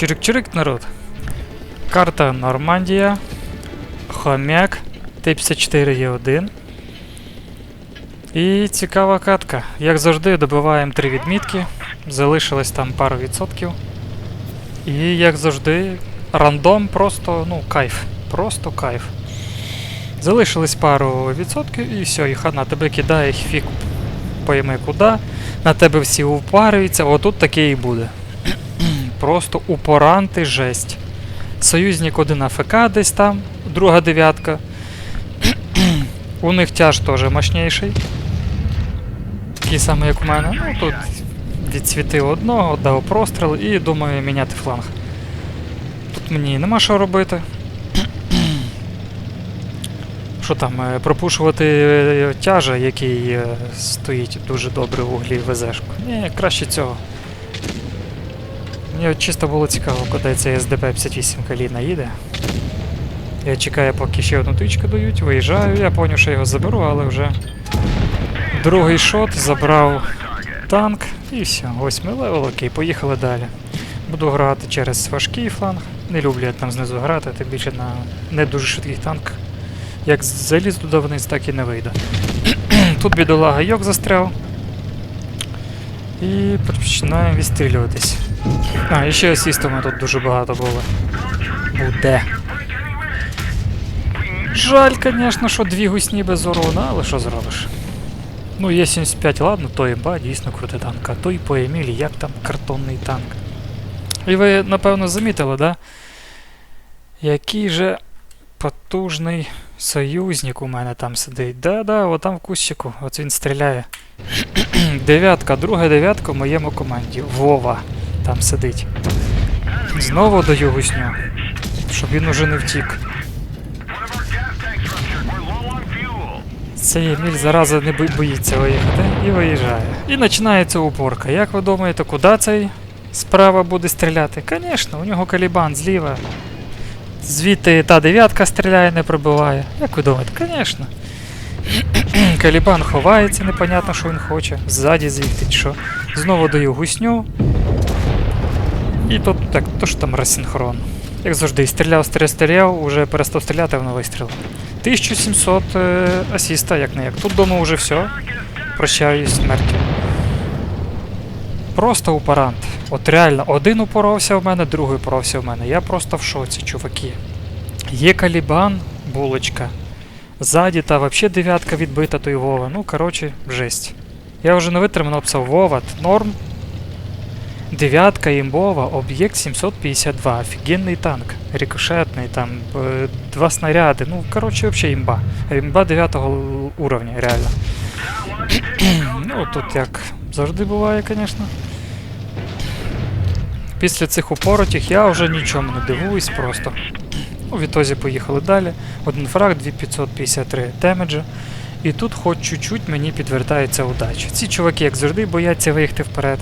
Чирик-чирик, народ. Карта Нормандія. Хомяк. Т-54Е1. І цікава катка. Як завжди, добиваємо три відмітки. Залишилось там пару відсотків. І як завжди, рандом просто, ну, кайф. Просто кайф. Залишилось пару відсотків і все, і хана тебе кидає фік пойми куди. На тебе всі упарюються, отут таке і буде. Просто упоранти жесть. Союзник один АФК десь там, друга дев'ятка. у них тяж теж мощніший. Такий самий, як у мене. Ну тут відсвітив одного, дав простріл і думаю міняти фланг. Тут мені нема що робити. Що там, е, пропушувати е, тяжа, який е, стоїть дуже добре в углі ВЗшку. Ні, краще цього. Мені чисто було цікаво, куди цей СДП-58 каліна їде. Я чекаю, поки ще одну тичку дають, виїжджаю, я поняв, що його заберу, але вже другий шот, забрав танк і все, восьмий левел, окей, поїхали далі. Буду грати через важкий фланг. Не люблю я там знизу грати, тим більше на не дуже швидких танках. Як заліз туди вниз, так і не вийде. Тут бідолага йок застряв. І починаємо відстрілюватись. А, і ще асістами тут дуже багато було. Буде. Жаль, звісно, що дві гусні без урона, але що зробиш? Ну, є 75, ладно, то імба, дійсно крутий танк. А той по Емілі, як там картонний танк. І ви, напевно, замітили, да? Який же потужний союзник у мене там сидить. Да-да, отам в кущику, от він стріляє. дев'ятка, друга дев'ятка в моєму команді. Вова там сидить. Знову даю гусню, щоб він уже не втік. Цей Еміль зараза не боїться виїхати і виїжджає. І починається упорка. Як ви думаєте, куди цей справа буде стріляти? Звісно, у нього калібан зліва. Звідти та дев'ятка стріляє, не пробиває. Як ви думаєте? Звісно. Калібан ховається, непонятно, що він хоче. Ззаді звідти що. Знову даю гусню. І тут так, то ж там розсинхрон. Як завжди, стріляв, стріляв, стріляв, уже перестав стріляти, воно вистрілив. 1700 е, асіста, як не як. Тут думаю, вже все. Прощаюсь смертю. Просто упарант. От реально, один упоровся в мене, другий упоровся в мене. Я просто в шоці, чуваки. Є калібан, булочка. Ззаді та взагалі дев'ятка відбита той Вова. Ну, коротше, жесть. Я вже не витримав написав Вова, норм. Дев'ятка імбова, об'єкт 752, офігенний танк, рикошетний, там, е, два снаряди, ну, коротше, взагалі імба. Імба 9 уровня, реально. ну, тут як завжди буває, звісно. Після цих упоротів я вже нічому не дивуюсь просто. У відтозі поїхали далі. Один фраг, 2553 демеджа. І тут хоч чуть-чуть мені підвертається удача. Ці чуваки, як завжди, бояться виїхати вперед.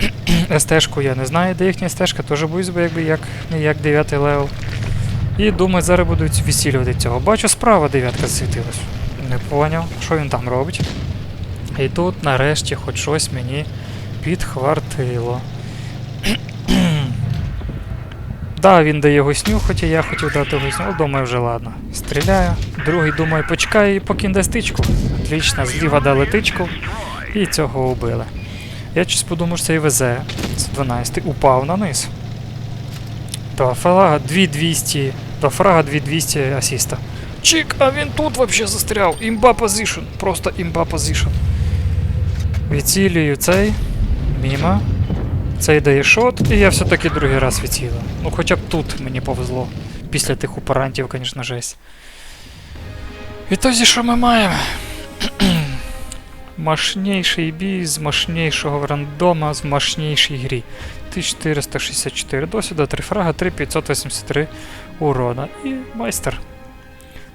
СТ-шку я не знаю, де їхня СТ-шка, теж боюсь, бо якби як як 9 левел. І думаю, зараз будуть висілювати цього. Бачу, справа дев'ятка засвітилась. Не поняв, що він там робить. І тут нарешті хоч щось мені підхвартило. Да, він дає гусню, хоча я хотів дати гусню, але думаю, вже ладно. Стріляю. Другий думаю, почекай, поки він дасть тичку. Отлично, зліва дали тичку і цього убили. Я щось подумав, що цей ВЗ з 12 упав на низ. Два фрага 2200. Два фрага 2200 асіста. Чик, а він тут вообще застряв. Імба позишн. Просто імба позишн. Відцілюю цей. Цей шот, і я все-таки другий раз відцілив. Ну хоча б тут мені повезло. Після тих упарантів, звісно, жесть. Відтоді, що ми маємо? Мощнейший бій з мощнейшого рандома з мощнейшій грі. 1464 досвіду, 3 фрага, 3583 урона. І майстер.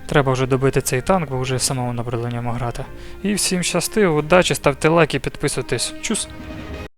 Треба вже добити цей танк, бо вже самому набрали грати. І всім щастиво, удачі, ставте лайки, підписуйтесь. Чус!